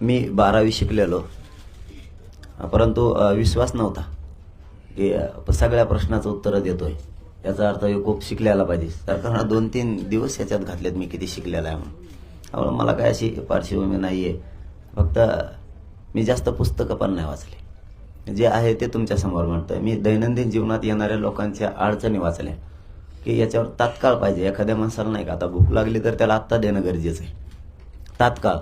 मी बारावी शिकलेलो. परंतु विश्वास नव्हता की सगळ्या प्रश्नाचं उत्तर देतोय. याचा अर्थ हे खूप शिकलेला पाहिजे. सरकारनं दोन तीन दिवस याच्यात घातलेत मी किती शिकलेला आहे म्हणून. त्यामुळे मला काय अशी पार्श्वभूमी नाही आहे फक्त मी जास्त पुस्तकं पण नाही वाचले. जे आहे ते तुमच्यासमोर म्हणतो म्हणतोय. मी दैनंदिन जीवनात येणाऱ्या लोकांच्या अडचणी वाचल्या. की याच्यावर तात्काळ पाहिजे. एखाद्या माणसाला नाही का आता भूक लागली तर त्याला आत्ता देणं गरजेचं आहे. तात्काळ.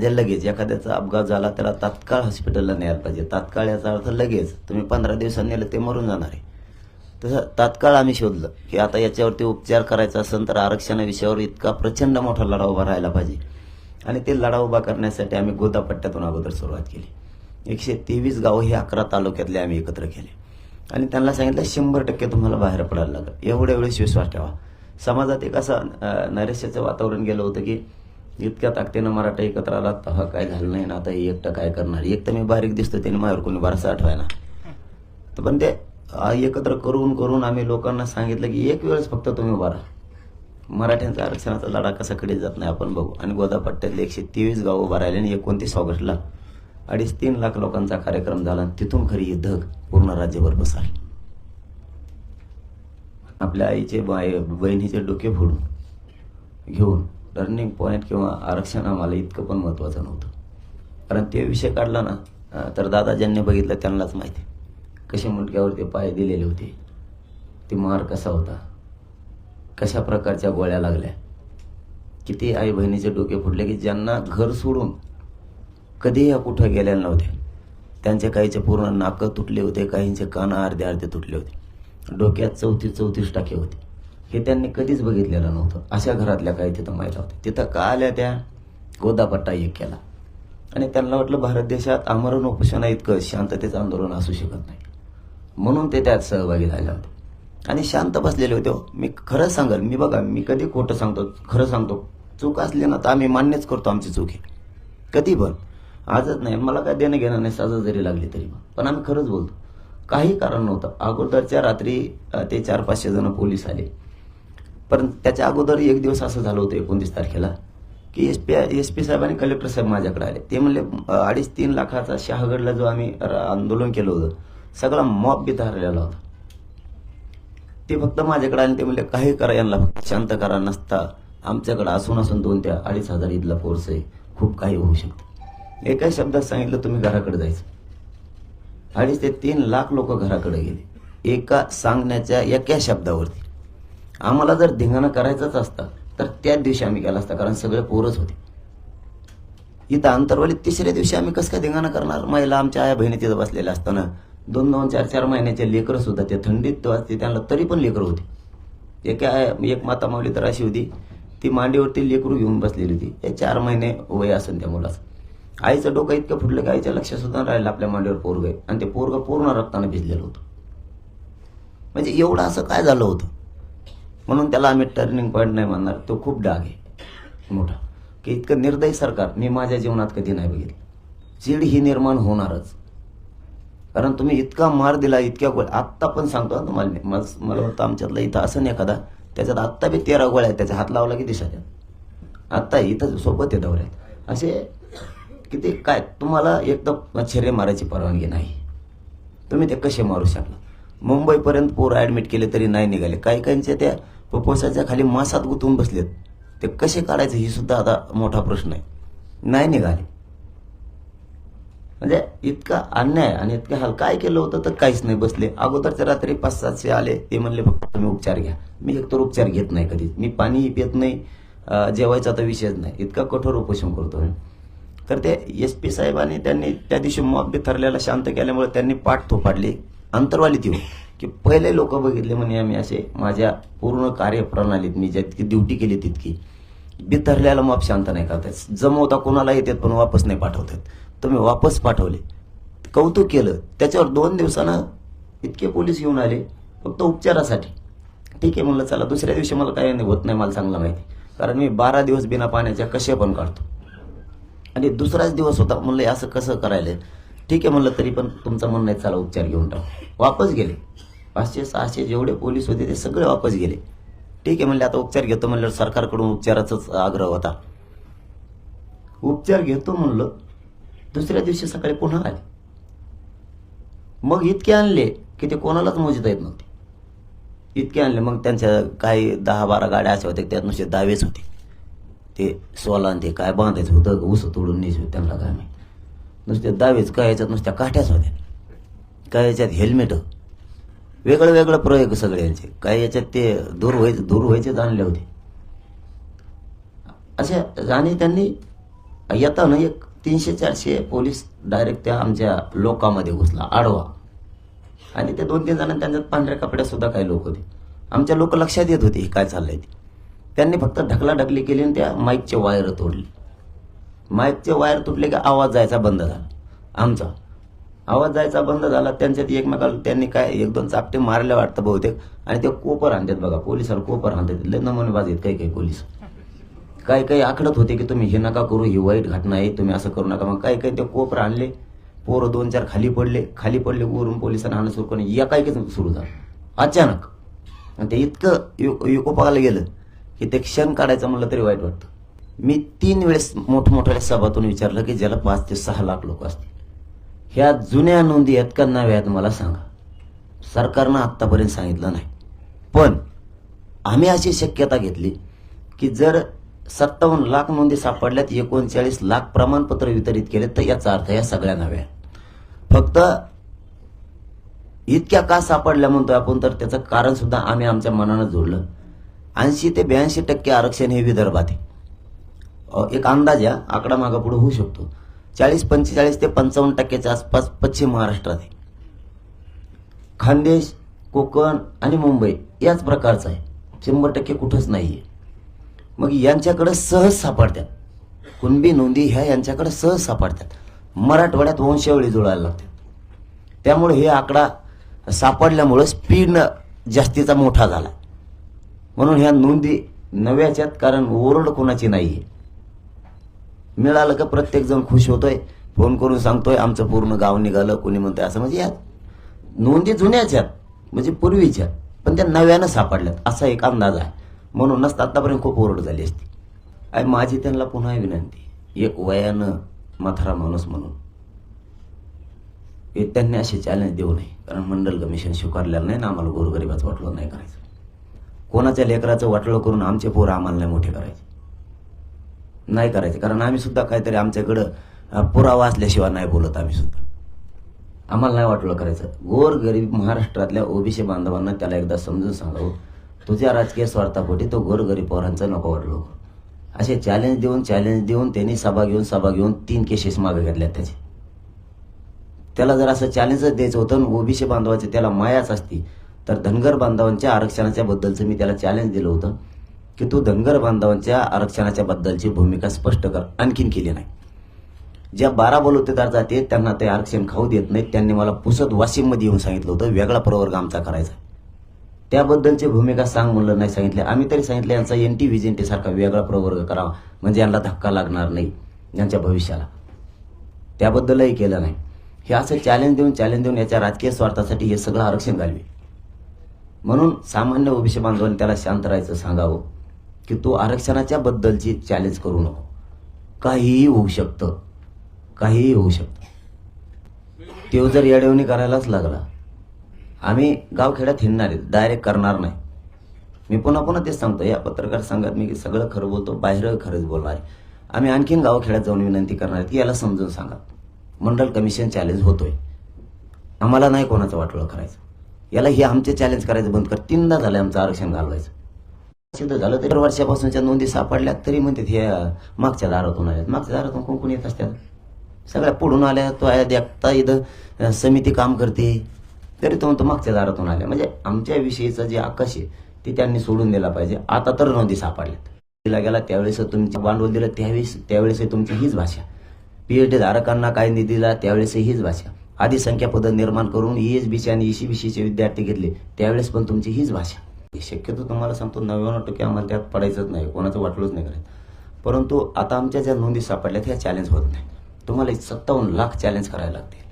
जे लगेच एखाद्याचा अपघात झाला त्याला तात्काळ हॉस्पिटलला न्यायला पाहिजे. तात्काळ याचा अर्थ लगेच. तुम्ही पंधरा दिवसांनी नेलं ते मरून जाणार आहे. तसं तात्काळ आम्ही शोधलं की आता याच्यावरती उपचार करायचा असेल तर आरक्षणा विषयावर इतका प्रचंड मोठा लढा उभा राहायला पाहिजे. आणि ते लढा उभा करण्यासाठी आम्ही गोदापट्ट्यातून अगोदर सुरुवात केली. एकशे तेवीस गावं हे अकरा तालुक्यातले आम्ही एकत्र केले. आणि त्यांना सांगितलं शंभर टक्के तुम्हाला बाहेर पडायला लागेल. एवढ्या वेळेस विश्वास ठेवा. समाजात एक असं नैराश्याचं वातावरण गेलं होतं की इतक्या ताकदीनं मराठा एकत्र आला तेव्हा काय झालं नाही ना आता हे एकटं काय करणार? एक तर मी बारीक दिसतो त्याने माझ्यावर कोणी बारसा आठवायना तर पण ते एकत्र करून करून आम्ही लोकांना सांगितलं की एक वेळेस फक्त तुम्ही उभा मराठ्यांचा आरक्षणाचा लढा कसा कडे जात नाही आपण बघू. आणि गोदापट्ट्यातले एकशे तेवीस गाव उभा आणि एकोणतीस ऑगस्टला अडीच तीन लाख लोकांचा कार्यक्रम झाला आणि तिथून खरी ही धग पूर्ण राज्यभर बसाल आपल्या आईचे बाय बहिणीचे डोके फोडून घेऊन टर्निंग पॉईंट किंवा आरक्षण आम्हाला इतकं पण महत्त्वाचं नव्हतं. कारण ते विषय काढला ना तर दादा ज्यांनी बघितलं त्यांनाच माहिती. कसे मुंडक्यावरती पाय दिलेले होते ते मार कसा होता कशा प्रकारच्या गोळ्या लागल्या किती आई बहिणीचे डोके फुटले की ज्यांना घर सोडून कधी या कुठं गेल्या नव्हत्या. त्यांचे काहीचे पूर्ण नाकं तुटले होते काहींचे कान अर्धे अर्धे तुटले होते. डोक्यात चौतीस चौतीस टाके होते. हे त्यांनी कधीच बघितलेलं नव्हतं. अशा घरातल्या काही तिथं महिला होत्या. तिथं का आल्या त्या गोदापट्टा एक केला. आणि त्यांना वाटलं भारत देशात आमरण उपोषणा इतकं शांततेचं आंदोलन असू शकत नाही. म्हणून ते त्यात सहभागी झाले होते. आणि शांत बसलेले होते. मी खरं सांगाल मी बघा मी कधी खोटं सांगतो खरं सांगतो. चूक असली ना तर आम्ही मान्यच करतो आमची चूक आहे. कधी पण. आजच नाही. मला काय देणं घेणं नाही सजा जरी लागली तरी पण. पण आम्ही खरंच बोलतो. काही कारण नव्हतं. अगोदरच्या रात्री ते चार पाचशे जण पोलीस आले. पण त्याच्या अगोदर एक दिवस असं झालं होतं एकोणतीस तारखेला की एस पी एस पी साहेब आणि कलेक्टर साहेब माझ्याकडे आले. ते म्हणले अडीच तीन लाखाचा शहागडला जो आम्ही आंदोलन केलं होतं सगळा मॉब बी हरलेला होता. ते फक्त माझ्याकडे आले ते म्हणले काही करा यांना फक्त शांत करा नसता. आमच्याकडे असून असून दोन त्या अडीच हजार इथला फोर्स आहे. खूप काही होऊ शकतं. एका शब्दात सांगितलं तुम्ही घराकडे जायचं. अडीच ते तीन लाख लोक घराकडे गेले. एका सांगण्याच्या एका शब्दावरती. आम्हाला जर धिंगाणा करायचंच असतं तर त्याच दिवशी आम्ही केला असता कारण सगळे पोरच होते. इथं अंतरवाली तिसऱ्या दिवशी आम्ही कसं काय धिंगाणा करणार? महिला आमच्या आया बहिणी तिथं बसलेल्या असताना दोन दोन चार चार महिन्याचे लेकरं सुद्धा ते थंडीत वाजते त्यांना तरी पण लेकरं होती. एका एक माता माऊली तर अशी होती ती मांडीवरती लेकरू घेऊन बसलेली होती. हे चार महिने वय असेल त्या मुलाचं. आईचं डोकं इतकं फुटलं की आईच्या लक्षात सुद्धा राहिलं आपल्या मांडीवर पोरग आहे. आणि ते पोरग पूर्ण रक्तानं भिजलेलं होतं. म्हणजे एवढं असं काय झालं होतं? म्हणून त्याला आम्ही टर्निंग पॉईंट नाही म्हणणार. तो खूप डाग आहे. मोठा. की इतकं निर्दयी सरकार मी माझ्या जीवनात कधी नाही बघितलं. चीड ही निर्माण होणारच. कारण तुम्ही इतका मार दिला इतक्या गोळ्या आत्ता पण सांगतो ना तुम्हाला मी. मला वाटतं आमच्यातला इथं असं नाही एखादा. त्याच्यात आत्ता बी तेरा गोळ्या आहेत. त्याचा हात लावला की दिसत आत्ता इथं सोबत आहे दौऱ्यात. असे किती काय तुम्हाला एकदम मच्छरे मारायची परवानगी नाही. तुम्ही ते कसे मारू शकला? मुंबईपर्यंत पोरं ॲडमिट केले तरी नाही निघाले. काही काहींच्या त्या पपोसाच्या खाली मासात गुंतवून बसलेत. ते कसे काढायचे ही सुद्धा आता मोठा प्रश्न आहे. नाही निघाले. म्हणजे इतका अन्याय आणि इतका हाल काय केलं होतं तर काहीच नाही बसले. अगोदरच्या रात्री पाच सातशे आले. ते म्हणले फक्त तुम्ही उपचार घ्या. मी एकतर उपचार घेत नाही कधी मी पाणीही पित नाही. जेवायचा तर विषयच नाही. इतका कठोर उपोषण करतो आहे तर ते एस पी साहेबांनी त्यांनी त्या दिवशी मॉब ठरलेला शांत केल्यामुळे त्यांनी पाठ थोपाडली. अंतरवाली ती की पहिले लोक बघितले म्हणे आम्ही असे माझ्या पूर्ण कार्यप्रणालीत मी जितकी ड्युटी केली तितकी. बिथरल्याला माप शांत नाही करतायत. जमवता कोणाला येतात पण वापस नाही पाठवतात. तुम्ही वापस पाठवले. कौतुक केलं. त्याच्यावर दोन दिवसानं इतके पोलीस येऊन आले फक्त उपचारासाठी. ठीक आहे म्हणलं चला दुसऱ्या दिवशी मला काही नाही होत नाही मला चांगलं माहिती कारण मी बारा दिवस बिना पाण्याच्या कसे पण काढतो. आणि दुसराच दिवस होता म्हणलं असं कसं करायला? ठीक आहे म्हणलं तरी पण तुमचं म्हणणं आहे चला उपचार घेऊन टाकू. वापस गेले. पाचशे सहाशे जेवढे पोलीस होते ते सगळे वापस गेले. ठीक आहे म्हणले आता उपचार घेतो म्हणलं सरकारकडून उपचाराचाच आग्रह होता. उपचार घेतो म्हणलं दुसऱ्या दिवशी सकाळी पुन्हा आले. मग इतके आणले की ते कोणालाच मोजता येत नव्हते. इतके आणले मग त्यांच्या काही दहा बारा गाड्या अशा होत्या त्यात नुसते दावेच होते. ते सोला ते काय बांधायचं होतं ऊस तोडून न्यायचं त्यांना काय माहिती. नुसते दावेच काय याच्यात नुसत्या काठ्याच होत्या. काय याच्यात हेल्मेटं वेगळं वेगळं प्रयोग सगळ्यांचे. काय याच्यात ते दूर व्हायचे दूर व्हायचे जाणले होते. असे आणि त्यांनी येताना एक तीनशे चारशे पोलीस डायरेक्ट त्या आमच्या लोकांमध्ये घुसला आडवा. आणि ते दोन तीन जण त्यांच्यात पांढऱ्या कपड्यासुद्धा काही लोक होते. आमच्या लोक लक्षात येत होते हे काय चाललंय ते. त्यांनी फक्त ढकलाढकली केली आणि त्या माईकचे वायर तोडले. माईकचे वायर तुटले की आवाज जायचा बंद झाला. आमचा. आवाज जायचा बंद झाला त्यांच्यात एकमेकाला त्यांनी काय एक दोन चापटे मारले वाटतं बहुतेक. आणि ते कोपर आणतात बघा पोलिसाला कोपर आणतात लय नमुनेबाज आहेत काही काही पोलीस. काही काही आखडत होते की तुम्ही हे नका करू ही वाईट घटना आहे तुम्ही असं करू नका. मग काही काही ते कोपर आणले. पोरं दोन चार खाली पडले. खाली पडले वरून पोलिसांना आणणं सुरू करून काही सुरू झालं. अचानक. आणि ते इतकं युको युकोपाला गेलं की ते क्षण काढायचं म्हणलं तरी वाईट वाटतं. मी तीन वेळेस मोठमोठ्या सभातून विचारलं की ज्याला पाच ते सहा लाख लोक असतील. ह्या जुन्या नोंदी आहेत का नव्या आहेत मला सांगा. सरकारनं आत्तापर्यंत सांगितलं नाही. पण आम्ही अशी शक्यता घेतली की जर सत्तावन्न लाख नोंदी सापडल्यात एकोणचाळीस लाख प्रमाणपत्र वितरित केले तर याचा अर्थ या सगळ्या नव्या फक्त इतक्या का सापडल्या म्हणतोय आपण तर त्याचं कारण सुद्धा आम्ही आमच्या मनानं जोडलं. ऐंशी ते ब्याऐंशी टक्के आरक्षण हे विदर्भात आहे. एक अंदाज या आकडा मागापुढे होऊ शकतो. चाळीस पंचेचाळीस ते पंचावन्न टक्क्याच्या आसपास पश्चिम महाराष्ट्रात आहे. खानदेश कोकण आणि मुंबई याच प्रकारचं आहे. शंभर टक्के कुठंच नाही आहे मग यांच्याकडं सहज सापडतात. कुणबी नोंदी ह्या यांच्याकडं सहज सापडतात. मराठवाड्यात वंशावळी जुळायला लागतात. त्यामुळे हे आकडा सापडल्यामुळं स्पीड जास्तीचा मोठा झाला. म्हणून ह्या नोंदी नव्याच्यात कारण ओरड कोणाची नाही आहे मिळालं का प्रत्येक जण खुश होतोय फोन करून सांगतोय आमचं पूर्ण गाव निघालं कोणी म्हणतंय असं म्हणजे या नोंदी जुन्याच आहेत म्हणजे पूर्वीच्या पण त्या नव्यानं सापडल्यात असा एक अंदाज आहे. म्हणूनच आतापर्यंत खूप ओरड झाली असती. आणि माझी त्यांना पुन्हा विनंती एक वयानं म्हातारा माणूस म्हणून. हे त्यांनी असे चॅलेंज देऊ नये कारण मंडल कमिशन स्वीकारलेलं नाही ना आम्हाला गोरगरिबाचं वाटलं नाही करायचं. कोणाच्या लेकराचं वाटलं करून आमचे पोरं आम्हाला नाही मोठे करायचे. नाही करायचे. कारण आम्ही सुद्धा काहीतरी आमच्याकडं पुरावा असल्याशिवाय नाही बोलत आम्ही सुद्धा. आम्हाला नाही वाटलं करायचं. गोर गरीब महाराष्ट्रातल्या ओबीसी बांधवांना त्याला एकदा समजून सांगावं. तुझ्या राजकीय स्वार्थापोटी तो गोर गरीब पोरांचं नको वाटलो असे चॅलेंज देऊन चॅलेंज देऊन त्यांनी सभा घेऊन सभा घेऊन तीन केसेस मागे घेतल्या त्याचे. त्याला जर असं चॅलेंजच द्यायचं होतं ओबीसी बांधवाची त्याला मायाच असती तर धनगर बांधवांच्या आरक्षणाच्या बद्दलचं मी त्याला चॅलेंज दिलं होतं. की तू धनगर बांधवांच्या आरक्षणाच्या बद्दलची भूमिका स्पष्ट कर. आणखीन केली नाही. ज्या बारा बलुतेदार जाते त्यांना ते आरक्षण खाऊ देत नाहीत. त्यांनी मला पुसत वाशिममध्ये येऊन सांगितलं होतं वेगळा प्रवर्ग आमचा करायचा त्याबद्दलची भूमिका सांग म्हणलं नाही सांगितले. आम्ही तरी सांगितलं यांचा एन टी व्हिजेंटी सारखा वेगळा प्रवर्ग करावा. म्हणजे यांना धक्का लागणार नाही यांच्या भविष्याला. त्याबद्दलही केलं नाही. हे असं चॅलेंज देऊन चॅलेंज देऊन याच्या राजकीय स्वार्थासाठी हे सगळं आरक्षण घालवे. म्हणून सामान्य ओबीसी बांधवांनी त्याला शांत राहायचं सांगावं. की तू आरक्षणाच्या बद्दलची चॅलेंज करू नको. काहीही होऊ शकतं. काहीही होऊ शकतं. तो जर येडवणी करायलाच लागला आम्ही गावखेड्यात हिंडणार आहे डायरेक्ट करणार नाही. मी पुन्हा पुन्हा तेच सांगतो या पत्रकार संघात मी सगळं खरं बोलतो बाहेर खरंच बोलणार आहे. आम्ही आणखीन गावखेड्यात जाऊन विनंती करणार आहे की याला समजून सांगा. मंडल कमिशन चॅलेंज होतोय. आम्हाला नाही कोणाचं वाटोळं करायचं. याला हे आमचे चॅलेंज करायचं बंद कर. तीनदा झालं आमचं आरक्षण घालवायचं. सिद्ध झालं तरी वर्षापासूनच्या नोंदी सापडल्यात तरी म्हणतात हे मागच्या दारातून आल्यात. मागच्या दारातून कोण कोण येत असतात? सगळ्या पुढून आल्या तो आहे देखता इथं समिती काम करते. तरी तो म्हणतो मागच्या दारातून आल्या. म्हणजे आमच्या विषयीचं जे आकाश आहे ते त्यांनी सोडून दिला पाहिजे. आता तर नोंदी सापडल्यात. दिला गेला त्यावेळेस तुमचं भांडवल दिलं त्यावेळेस त्यावेळेस तुमची हीच भाषा. पीएचडी धारकांना काय निधी दिला त्यावेळेस हीच भाषा. आधी संख्या पद निर्माण करून ई एस बी सी आणि ई सी बी सीचे विद्यार्थी घेतले त्यावेळेस पण तुमची हीच भाषा. शक्यतो तुम्हाला सांगतो नव्याण्णव टक्के आम्हाला त्यात पडायचंच नाही कोणाचं वाटलंच नाही करायचं. परंतु आता आमच्या ज्या नोंदी सापडल्या ह्या चॅलेंज होत नाही तुम्हाला सत्तावन्न लाख चॅलेंज करायला लागतील.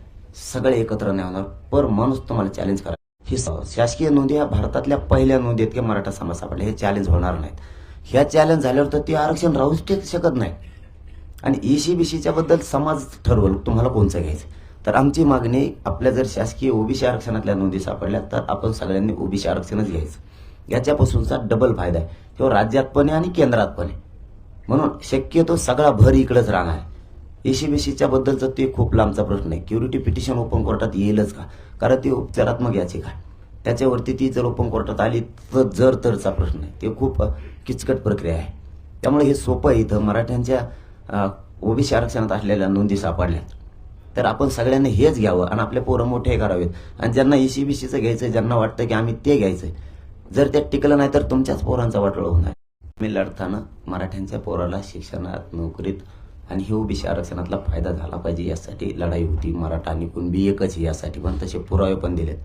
सगळे एकत्र नाही होणार. पर माणूस तुम्हाला चॅलेंज करा ही शासकीय नोंदी ह्या भारतातल्या पहिल्या नोंदी आहेत की मराठा समाज सापडले हे चॅलेंज होणार नाहीत. ह्या चॅलेंज झाल्यावर तर ते आरक्षण राहूच शकत नाही. आणि E ईसी बीसीच्या बद्दल समाज ठरवलं तुम्हाला कोणचं घ्यायचं? तर आमची मागणी आपल्या जर शासकीय ओबीसी आरक्षणातल्या नोंदी सापडल्या तर आपण सगळ्यांनी ओबीसी आरक्षणच घ्यायचं. याच्यापासूनचा डबल फायदा आहे. तो राज्यात पण आहे आणि केंद्रात पण आहे. म्हणून शक्यतो सगळा भर इकडेच राहणार आहे. एसीबीसीच्या बद्दलचं ते खूप लांबचा प्रश्न आहे. क्युरिटी पिटिशन ओपन कोर्टात येईलच का? कारण ती उपचारात्मक याचिका आहे. त्याच्यावरती ती जर ओपन कोर्टात आली तर जर तरचा प्रश्न आहे. ते खूप किचकट प्रक्रिया आहे. त्यामुळे हे सोपं आहे. इथं मराठ्यांच्या ओबीसी आरक्षणात असलेल्या नोंदी सापडल्या. तर आपण सगळ्यांनी हेच घ्यावं आणि आपले पोरं मोठे करावेत. आणि ज्यांना ए सी बी सीचं घ्यायचं ज्यांना वाटतं की आम्ही ते घ्यायचं जर ते टिकलं नाही तर तुमच्याच पोरांचा वाटोळ होणार मी लढताना मराठ्यांच्या पोराला शिक्षणात नोकरीत आणि हे ओबीसी आरक्षणातला फायदा झाला पाहिजे यासाठी लढाई होती. मराठा आणि कुणबी एकच यासाठी पण तसे पुरावे पण दिलेत.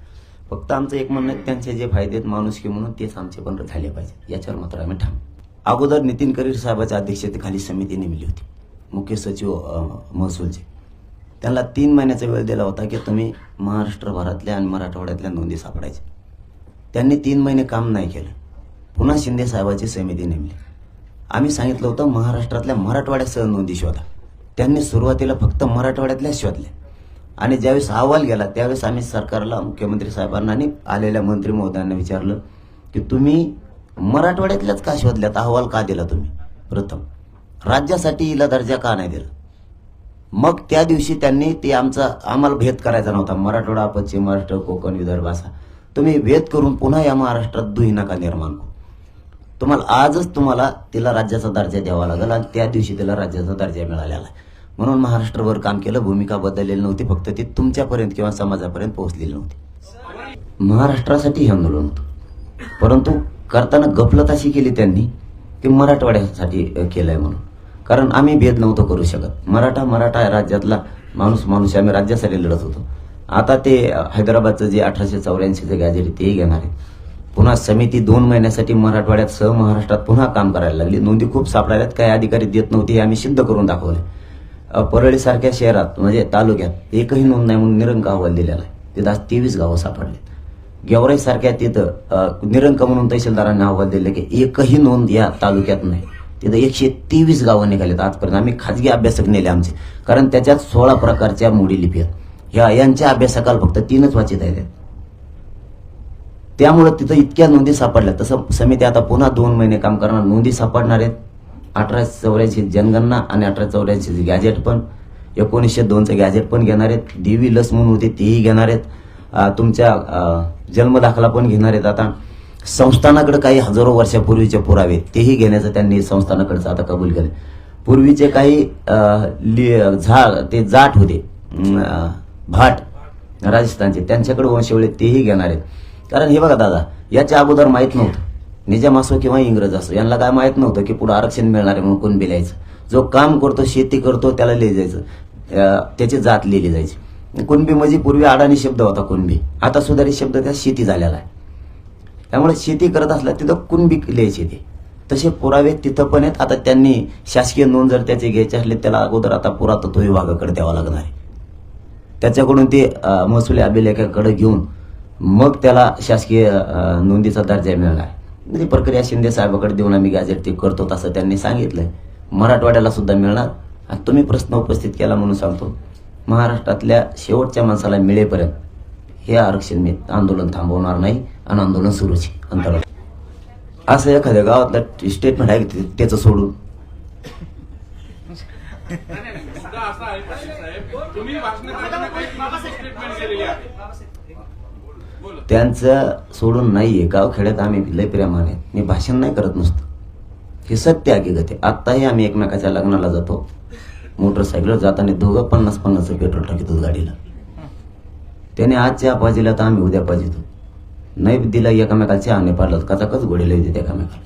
फक्त आमचं एक म्हणणं आहे, त्यांचे जे फायदे आहेत माणुसकी म्हणून तेच आमचे पण झाले पाहिजे याच्यावर मात्र आम्ही ठाम. अगोदर नितीन करीर साहेबाच्या अध्यक्षतेखाली समिती नेमली होती. मुख्य सचिव महसूलचे. त्यांना तीन महिन्याचा वेळ दिला होता की तुम्ही महाराष्ट्रभरातल्या आणि मराठवाड्यातल्या नोंदी सापडायच्या. त्यांनी तीन महिने काम नाही केलं. पुन्हा शिंदे साहेबाची समिती नेमली. आम्ही सांगितलं होतं महाराष्ट्रातल्या मराठवाड्यासह नोंदी शोधा. त्यांनी सुरुवातीला फक्त मराठवाड्यातल्या शोधल्या. आणि ज्यावेळेस अहवाल गेला त्यावेळेस आम्ही सरकारला मुख्यमंत्री साहेबांना आणि आलेल्या मंत्री महोदयांना विचारलं की तुम्ही मराठवाड्यातल्याच का शोधल्यात? अहवाल का दिला तुम्ही? प्रथम राज्यासाठी हिला दर्जा का नाही दिला? मग त्या दिवशी त्यांनी ते आमचा आम्हाला भेद करायचा नव्हता. मराठवाडा पश्चिम महाराष्ट्र कोकण विदर्भ असा. तुम्ही भेद करून पुन्हा या महाराष्ट्रात दुही नका निर्माण करू. तुम्हाला आजच तुम्हाला तिला राज्याचा दर्जा द्यावा लागेल आणि त्या दिवशी तिला राज्याचा दर्जा मिळालेला आहे. म्हणून महाराष्ट्रभर काम केलं भूमिका बदललेली नव्हती फक्त ती तुमच्यापर्यंत किंवा समाजापर्यंत पोहोचलेली नव्हती. महाराष्ट्रासाठी हे आंदोलन होतं. परंतु करताना गफलत अशी केली त्यांनी की मराठवाड्यासाठी केलं केलंय म्हणून. कारण आम्ही भेद नव्हतो करू शकत. मराठा मराठा राज्यातला माणूस माणूस आम्ही राज्यासाठी लढत होतो. आता ते हैदराबादचं जे अठराशे चौऱ्याऐंशीचं गॅजेट आहे तेही घेणार आहे. पुन्हा समिती दोन महिन्यासाठी मराठवाड्यात सह महाराष्ट्रात पुन्हा काम करायला लागली. नोंदी खूप सापडायल्यात काही अधिकारी देत नव्हते हे आम्ही सिद्ध करून दाखवले परळीसारख्या शहरात म्हणजे तालुक्यात एकही नोंद नाही म्हणून निरंक अहवाल दिलेला आहे. तिथं आज तेवीस गावं सापडले गेवराई सारख्या तिथं निरंक म्हणून तहसीलदारांनी अहवाल दिले की एकही नोंद या तालुक्यात नाही. तिथं एकशे तेवीस गावं निघालेत आजपर्यंत. आम्ही खाजगी अभ्यासक नेले आमचे. कारण त्याच्यात सोळा प्रकारच्या मोडी लिपी आहेत. ह्या यांच्या अभ्यासकाला फक्त तीनच वाचित आहेत. त्यामुळं तिथं इतक्या नोंदी सापडल्या. तसं समिती आता पुन्हा दोन महिने काम करणार. नोंदी सापडणार आहेत. अठराशे चौऱ्याऐंशी जनगणना आणि अठराशे चौऱ्याऐंशी गॅजेट पण. एकोणीसशे दोनचं गॅजेट पण घेणार आहेत. देवी लस म्हणून होते तेही घेणार आहेत. तुमच्या जन्मदाखला पण घेणार आहेत आता. संस्थानाकडे काही हजारो वर्षापूर्वीचे पुरावे तेही घेण्याचं त्यांनी संस्थानाकडचं आता कबूल केलं पूर्वीचे काही झा ते जाट होते. भाट राजस्थानचे. त्यांच्याकडे वंशवळे तेही घेणार आहेत. कारण हे बघा दादा याच्या अगोदर माहीत नव्हतं. निजाम असो किंवा इंग्रज असो यांना काय माहीत नव्हतं की पुढे आरक्षण मिळणार आहे म्हणून कोण बिलायचं. जो काम करतो शेती करतो त्याला लिहिलं जायचं. त्याची जात लिहिली जायची. कुणबी म्हणजे पूर्वी अडाणी शब्द होता कुणबी. आता सुधारित शब्द त्या शेती झालेला आहे. त्यामुळे शेती करत असल्या तिथं कुणबी लिहायची ते. तसे पुरावे तिथं पण आहेत. आता त्यांनी शासकीय नोंद जर त्याचे घ्यायचे असले त्याला अगोदर आता पुरातत्व विभागाकडे द्यावा लागणार आहे. त्याच्याकडून ते महसुली अभिलेखाकडे घेऊन मग त्याला शासकीय नोंदीचा दर्जा मिळाला आहे. ती प्रक्रिया शिंदे साहेबाकडे देऊन आम्ही गॅजेट ते करतो तसं त्यांनी सांगितलंय. मराठवाड्याला सुद्धा मिळणार. आणि तुम्ही प्रश्न उपस्थित केला म्हणून सांगतो. महाराष्ट्रातल्या शेवटच्या माणसाला मिळेपर्यंत हे आरक्षण मी आंदोलन थांबवणार नाही आणि आंदोलन सुरूच अंतर्गत असं एखाद्या गावातलं स्टेटमेंट आहे की त्याचं सोडून? त्यांचं सोडून नाहीये. गावखेड्यात आम्ही लय प्रेमाने मी भाषण नाही करत नसतो. हे सत्य हकीकत आहे आत्ताही आम्ही एकमेकाच्या लग्नाला जातो. मोटरसायकलवर जाताना दोघं पन्नास पन्नास पेट्रोल टाकतो गाडीला. त्याने आज चहा पाजिला तर आम्ही उद्या पाजितो नाही दिला एकामेकाला चहा नाही पाडला तर कचाकच गोडीला येते एकामेकाला.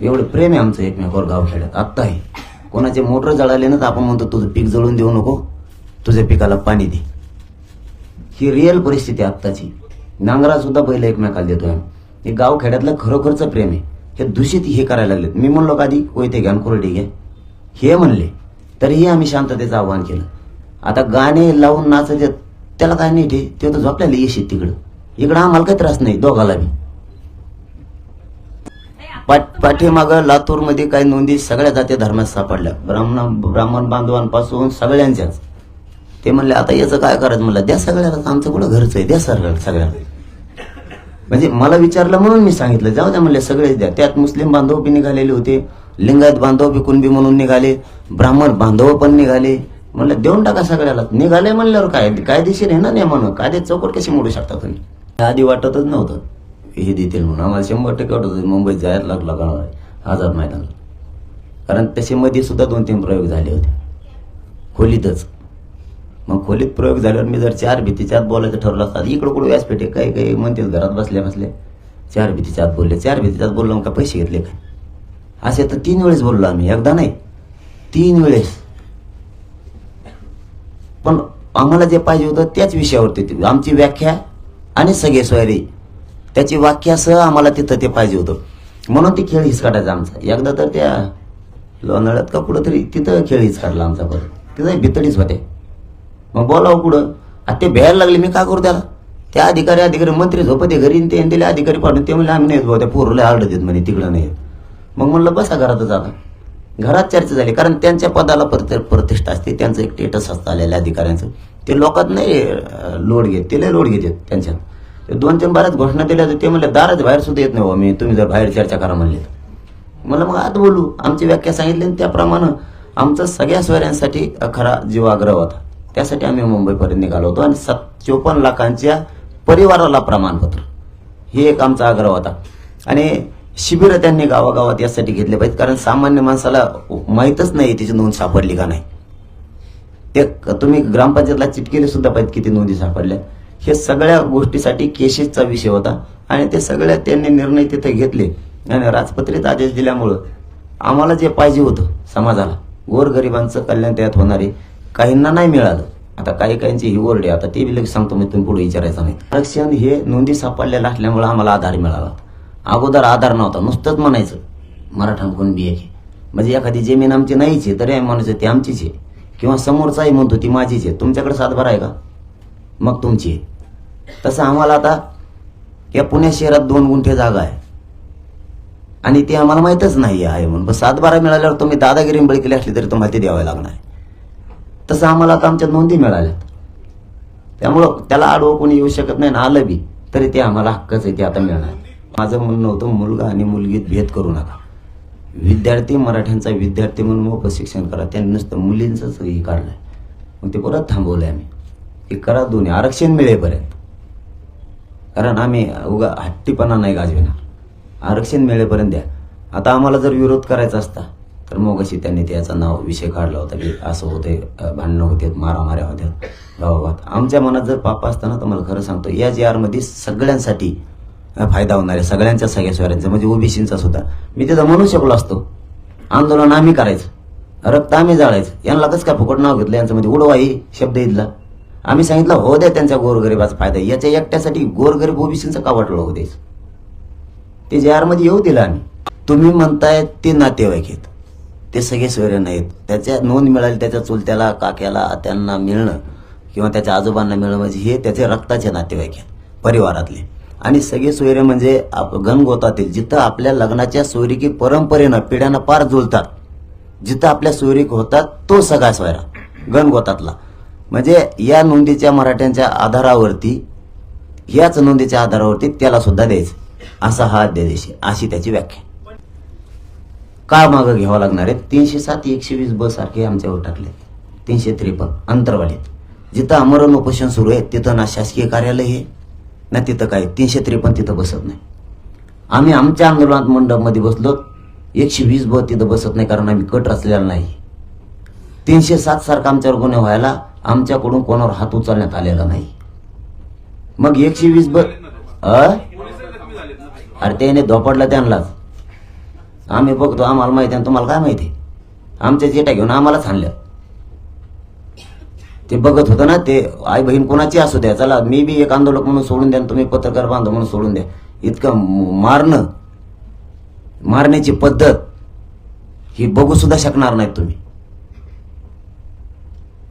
एवढं प्रेम आहे आमचं एकमेकावर गावखेड्यात आत्ताही. कोणाचे मोटर जळाले ना तर आपण म्हणतो तुझं पीक जळून देऊ नको. तुझ्या पिकाला पाणी दे. ही रिअल परिस्थिती आत्ताची. नांगरा सुद्धा बैल एकमेकाला देतोय आम्ही. हे गाव खेड्यातलं खरोखरचं प्रेम आहे. हे दूषित हे करायला लागलेत. मी म्हणलो का आधी कोयते घ्या कोरडी घ्या. हे म्हणले. तरीही आम्ही शांततेचं आव्हान केलं. आता गाणे लावून नाचायचे त्याला काय नाही ठे ते तर झोपल्याला येशील तिकडं. इकडं आम्हाला काही त्रास नाही दोघाला बी. पाठ पाठीमागं लातूरमध्ये काही नोंदी सगळ्या जाती धर्मात सापडल्या. ब्राह्मण ब्राह्मण बांधवांपासून सगळ्यांच्याच. ते म्हणले आता याचं काय करायचं? म्हणलं द्या सगळ्याला आमचं कुठं घरचं आहे? द्या सगळ्याला सगळ्याला म्हणजे मला विचारलं म्हणून मी सांगितलं जाऊ द्या म्हणले सगळेच द्या. त्यात मुस्लिम बांधव बी निघालेले होते लिंगायत बांधव बी कुणबी म्हणून निघाले ब्राह्मण बांधव पण निघाले. म्हणलं देऊन टाका सगळ्याला. निघाले म्हणल्यावर काय कायदेशीर आहे ना नाही म्हणून कायदे चौकट कशी मोडू शकता तुम्ही? आधी वाटतच नव्हतं. हे देतील म्हणून. आम्हाला शंभर टक्के वाटत होतं मुंबईत जायला लागला का आझाद मैदानाला. कारण त्याच्यामध्ये सुद्धा दोन तीन प्रयोग झाले होते. खोलीतच. मग खोलीत प्रयोग झाल्यावर मी जर चार भीतीच्या आत बोलायचं ठरवलं असतात इकडं कुठं व्यासपेठे काही काही म्हणतील घरात बसल्या बसल्या. चार भीतीच्या आत बोलले. चार भीतीच्या आत बोललो मग का पैसे घेतले काय? असे तर तीन वेळेस बोललो आम्ही. एकदा नाही तीन वेळेस. पण आम्हाला जे पाहिजे होतं त्याच विषयावरती ती आमची व्याख्या आणि सगळे सोयरी. त्याची वाक्यासह आम्हाला तिथं ते पाहिजे होतं. म्हणून ते खेळ हिसकाटायचा आमचा. एकदा तर त्या लोणाळ्यात का कुठं तरी तिथं खेळ हिसकाटला आमचा परत तिथं भितडीच होते मग बोलावं पुढं. आता ते भ्यायला लागले मी काय करू त्याला? त्या अधिकारी अधिकारी मंत्री झोपते घरी आणि ते दिले अधिकारी पाठवून ते म्हणले आम्ही नाही भाऊ त्या पोरला आरडत देत म्हणे तिकडं नाही. मग म्हणलं बसा घरातच आता. घरात चर्चा झाली कारण त्यांच्या पदाला प्रति प्रतिष्ठा असते त्यांचं एक टेटस असतं आलेल्या अधिकाऱ्यांचं. ते लोकात नाही लोड घेत ते लय लोड घेतात त्यांच्या. दोन तीन बऱ्याच घोषणा दिल्या होत्या ते म्हणले दाराच बाहेर सुद्धा येत नाही हो, मी तुम्ही जर बाहेर चर्चा करा म्हणले. मला मग आत बोलू आमची व्याख्या सांगितली आणि त्याप्रमाणे आमचा सगळ्या सोयऱ्यांसाठी खरा जीवाग्रह होता. त्यासाठी आम्ही मुंबईपर्यंत निघालो होतो आणि सत् चोपन्न लाखांच्या परिवाराला प्रमाणपत्र. हे एक आमचा आग्रह होता. आणि शिबिरं त्यांनी गावागावात यासाठी घेतले पाहिजेत कारण सामान्य माणसाला माहीतच नाही तिची नोंद सापडली का नाही. ते तुम्ही ग्रामपंचायतला चिटकेले सुद्धा पाहिजेत किती नोंदी सापडल्या. हे सगळ्या गोष्टीसाठी केसेसचा विषय होता आणि ते सगळ्या त्यांनी निर्णय तिथे घेतले. आणि राजपत्रित आदेश दिल्यामुळं आम्हाला जे पाहिजे होतं समाजाला गोरगरिबांचं कल्याण त्यात होणारे काहींना नाही मिळालं. आता काही काहींची ही ओरड आहे. आता ते बी लगेच सांगतो मी तुम्ही पुढे विचारायचं नाही. आरक्षण हे नोंदी सापडलेलं असल्यामुळं आम्हाला आधार मिळाला. अगोदर आधार नव्हता. नुसतंच म्हणायचं मराठा कोण बी आहे? म्हणजे एखादी जमीन आमची नाहीच आहे तरी आम्ही म्हणायचं ती आमचीच आहे. किंवा समोरचाही म्हणतो ती माझीच आहे. तुमच्याकडे सातबार आहे का? मग तुमची आहे. तसं आम्हाला आता या पुणे शहरात दोन गुंठे जागा आहे. आणि ती आम्हाला माहीतच नाही आहे म्हणून. सातबारा मिळाल्यावर तुम्ही दादागिरी बळी असली तरी तुम्हाला ते द्यावे लागणार आहे. तसं आम्हाला आता आमच्या नोंदी मिळाल्यात. त्यामुळं त्याला आडवं कोणी येऊ शकत नाही ना आलं बी तरी ते आम्हाला हक्कच आहे ते आता मिळणार. माझं म्हणणं होतं मुलगा आणि मुलगीत भेद करू नका. विद्यार्थी मराठ्यांचा विद्यार्थी म्हणून मोफत शिक्षण करा. त्यांनी नुसतं मुलींचंच हे काढलंय. मग ते परत थांबवलं आहे आम्ही. हे करा दोन्ही. आरक्षण मिळेपर्यंत. कारण आम्ही उगा हट्टीपणा नाही गाजविणार. आरक्षण मिळेपर्यंत द्या. आता आम्हाला जर विरोध करायचा असता तर मग अशी त्यांनी त्याचं नाव विषय काढला होता की असं होते भांडणं होते मारामाऱ्या होत्या गावागावात आमच्या मनात जर पापा असताना तर मला खरं सांगतो या जी आरमध्ये सगळ्यांसाठी फायदा होणार आहे सगळ्यांच्या सगळ्या सोयऱ्यांचा म्हणजे ओबीसींचा सुद्धा. मी तिथं म्हणू शकलो असतो आंदोलन आम्ही करायचं रक्त आम्ही जाळायचं. यांना का फुकट नाव घेतलं यांचं म्हणजे शब्द इथला. आम्ही सांगितलं हो द्या त्यांचा गोरगरिबाचा फायदा. याच्या एकट्यासाठी गोरगरीब ओबीसींचा का वाटलं हो द्यायचं ते जे आरमध्ये येऊ दिलं आम्ही. तुम्ही म्हणताय ते नातेवाईक आहेत. ते सगळे सोयरे नाहीत. त्याच्या नोंद मिळाली त्याच्या चुलत्याला काक्याला त्यांना मिळणं किंवा त्याच्या आजोबांना मिळणं म्हणजे हे त्याचे रक्ताचे नातेवाईक आहेत परिवारातले. आणि सगळे सोयरे म्हणजे आप- गणगोतातील जिथं आपल्या लग्नाच्या सोयरिकी परंपरेनं पिढ्यानं पार जुळतात जिथं आपल्या सोयरीक होतात तो सगळा सोयरा गणगोतातला म्हणजे या नोंदीच्या मराठ्यांच्या आधारावरती याच नोंदीच्या आधारावरती त्याला सुद्धा द्यायचं. असा हा अध्यादेश अशी त्याची व्याख्या का मागं घ्यावं लागणार आहे तीनशे सात एकशे वीस बस सारखे आमच्यावर टाकले तीनशे त्रेपन्न अंतरवालीत. जिथं आमरण उपोषण सुरू आहे तिथं ना शासकीय कार्यालय आहे ना तिथं काय. तीनशे त्रेपन्न तिथं बसत नाही. आम्ही आमच्या आंदोलनात मंडपमध्ये बसलो. एकशे वीस बस तिथं बसत नाही कारण आम्ही कट रचलेला नाही. तीनशे सात सारखा आमच्यावर गुन्हे व्हायला आमच्याकडून कोणावर हात उचलण्यात आलेला नाही. मग एकशे वीस बस अरे त्याने धोपडला त्यांनाच आम्ही बघतो आम्हाला माहिती आणि तुम्हाला काय माहिती? आमच्या चेटा घेऊन आम्हालाच आणलं ते बघत होतं ना ते आई बहीण कोणाची असू द्या चला मी बी एक आंदोलक म्हणून सोडून द्या आणि तुम्ही पत्रकार बांधव म्हणून सोडून द्या. इतकं मारणं मारण्याची पद्धत ही बघू सुद्धा शकणार नाहीत तुम्ही.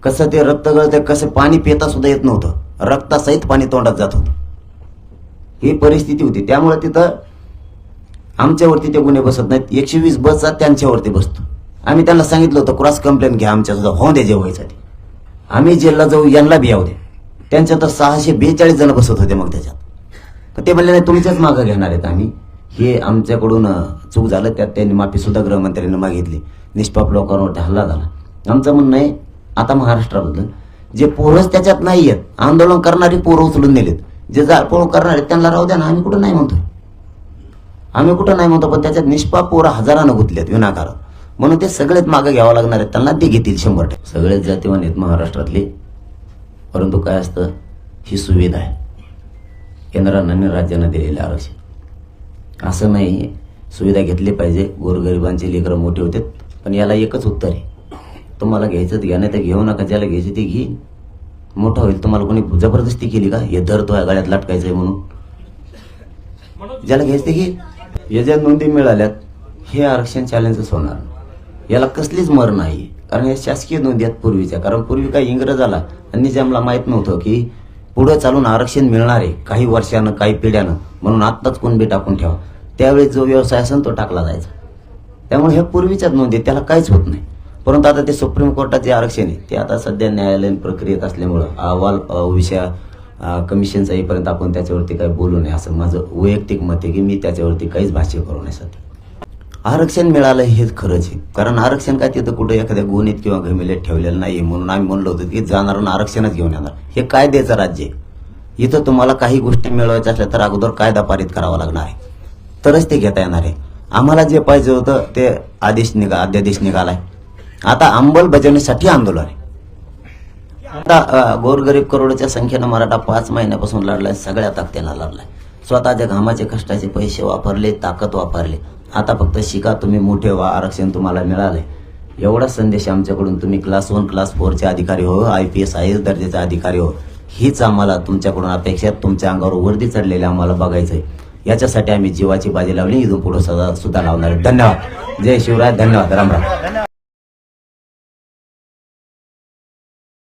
कसं ते रक्त गळते कसं पाणी पिता सुद्धा येत नव्हतं. रक्तासहित पाणी तोंडात जात होतं. ही परिस्थिती होती. त्यामुळे तिथं आमच्यावरती ते गुन्हे बसत नाहीत. एकशे वीस बसचा त्यांच्यावरती बसतो. आम्ही त्यांना सांगितलं होतं क्रॉस कंप्लेंट घ्या आमच्या सुद्धा होऊ दे जे आम्ही जेलला जाऊ यांना बी यावं दे. त्यांच्या तर सहाशे बेचाळीस जण बसत होते मग त्याच्यात. तर ते म्हणले नाही तुमच्याच मागं घेणार आहेत आम्ही. हे आमच्याकडून चूक झालं. त्यात त्यांनी माफी सुद्धा गृहमंत्र्यांनी मागितली. निष्पाप लोकांवरती हल्ला झाला. आमचं म्हणणं आहे आता महाराष्ट्राबद्दल जे पोरच त्याच्यात नाही आहेत आंदोलन करणारी पोरं उचलून नेलेत. जे जाळपोळ करणार आहेत त्यांना राहू द्या ना आम्ही कुठं नाही म्हणतोय. आम्ही कुठं नाही म्हणतो पण त्याच्यात निष्पाप पोरं हजारानं गुंतलेत विनाकारण. म्हणून ते सगळेच मागं घ्यावं लागणार आहेत. त्यांना ते घेतील शंभर टक्के. सगळेच जातीवान म्हणजे आहेत महाराष्ट्रातले. परंतु काय असतं ही सुविधा आहे. केंद्रानं राज्यानं दिलेलं आरक्षण. असं नाही सुविधा घेतली पाहिजे. गोरगरिबांचे लेकरं मोठे होते पण याला एकच उत्तर आहे. तुम्हाला घ्यायचं घ्या नाही तर घेऊ नका. ज्याला घ्यायचं ते घेईन मोठा होईल. तुम्हाला कोणी जबरदस्ती केली का? हे धरतो या गळ्यात आहे म्हणून. ज्याला घ्यायचं ते घे. या ज्या नोंदी मिळाल्यात हे आरक्षण चॅलेंजच होणार. याला कसलीच मर नाही. कारण या शासकीय नोंदी आहेत पूर्वीच्या. कारण पूर्वी काही इंग्रज आला आणि आम्हाला माहीत नव्हतं की पुढं चालून आरक्षण मिळणार आहे काही वर्षानं काही पिढ्यानं. म्हणून आत्ताच कुणबी टाकून ठेवा. त्यावेळेस जो व्यवसाय असेल तो टाकला जायचा. त्यामुळे ह्या पूर्वीच्याच नोंदी त्याला काहीच होत नाही. परंतु आता ते सुप्रीम कोर्टाचे आरक्षण आहे ते आता सध्या न्यायालयीन प्रक्रियेत असल्यामुळं अहवाल विषया विषय कमिशनचा येईपर्यंत आपण त्याच्यावरती काही बोलू नये असं माझं वैयक्तिक मत आहे की मी त्याच्यावरती काहीच भाष्य करू नये सध्या. आरक्षण मिळालं हेच खरंच आहे. कारण आरक्षण काय तिथं कुठं एखाद्या गुन्हेत किंवा घमिलेत ठेवलेलं नाही म्हणून आम्ही म्हणलो होतो की जाणार आरक्षणच घेऊन येणार. हे कायद्याचं राज्य आहे. इथं तुम्हाला काही गोष्टी मिळवायच्या असल्या तर अगोदर कायदा पारित करावा लागणार आहे. तरच ते घेता येणार आहे. आम्हाला जे पाहिजे होतं ते आदेश निघा अध्यादेश निघालाय. आता अंमलबजावणीसाठी आंदोलन आहे. आता गोरगरीब करोडच्या संख्येनं मराठा पाच महिन्यापासून लढलाय सगळ्या ताकदीनं लढलाय. स्वतःच्या घामाचे कष्टाचे पैसे वापरले ताकद वापरले. आता फक्त शिका तुम्ही मोठे व्हा आरक्षण तुम्हाला मिळालंय. एवढा संदेश आमच्याकडून तुम्ही क्लास वन क्लास फोरचे अधिकारी हो I P S I S दर्जाचे अधिकारी हो. हीच आम्हाला तुमच्याकडून अपेक्षा तुमच्या अंगावर वर्दी चढलेली आम्हाला बघायचंय. याच्यासाठी आम्ही जीवाची बाजी लावली इथून पुढे सुद्धा सुद्धा लावणार धन्यवाद. जय शिवराय धन्यवाद. रामराम